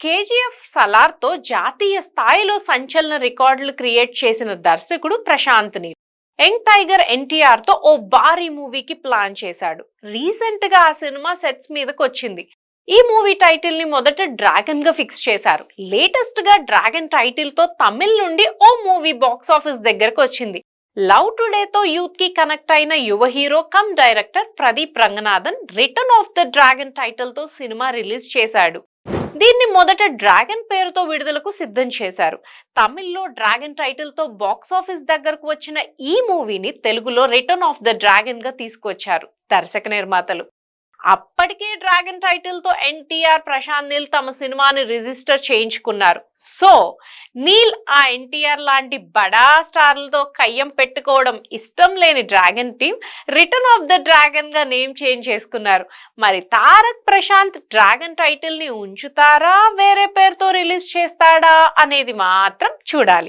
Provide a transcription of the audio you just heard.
KGF సలార్తో జాతీయ స్థాయిలో సంచలన రికార్డులు క్రియేట్ చేసిన దర్శకుడు ప్రశాంత్ నీల్. యంగ్ టైగర్ ఎన్టీఆర్తో ఓ భారీ మూవీకి ప్లాన్ చేశాడు. రీసెంట్గా ఆ సినిమా సెట్స్ మీదకి వచ్చింది ఈ మూవీ టైటిల్ని మొదట డ్రాగన్గా ఫిక్స్ చేశారు. లేటెస్ట్గా డ్రాగన్ టైటిల్తో తమిళ్ నుండి ఓ మూవీ బాక్స్ ఆఫీస్ దగ్గరకు వచ్చింది లవ్ టుడే తో యూత్కి కనెక్ట్ అయిన యువ hero cum director Pradeep Ranganathan Return of the Dragon టైటిల్తో సినిమా రిలీజ్ చేశాడు. దీన్ని మొదట డ్రాగన్ పేరుతో విడుదలకు సిద్ధం చేశారు. తమిళ్ళో డ్రాగన్ టైటిల్తో బాక్సాఫీస్ బాక్స్ ఆఫీస్ దగ్గరకు వచ్చిన ఈ మూవీని తెలుగులో రిటర్న్ ఆఫ్ ద డ్రాగన్గా తీసుకొచ్చారు దర్శక నిర్మాతలు అప్పటికే డ్రాగన్ టైటిల్తో ఎన్టీఆర్ ప్రశాంత్ నీల్ తమ సినిమాని రిజిస్టర్ చేయించుకున్నారు. సో నీల్ ఆ ఎన్టీఆర్ లాంటి బడా స్టార్లతో కయ్యం పెట్టుకోవడం ఇష్టం లేని dragon team return of the డ్రాగన్గా name change చేసుకున్నారు. మరి తారక్ ప్రశాంత్ డ్రాగన్ టైటిల్ని ఉంచుతారా? వేరే పేరుతో రిలీజ్ చేస్తాడా? అనేది మాత్రం చూడాలి.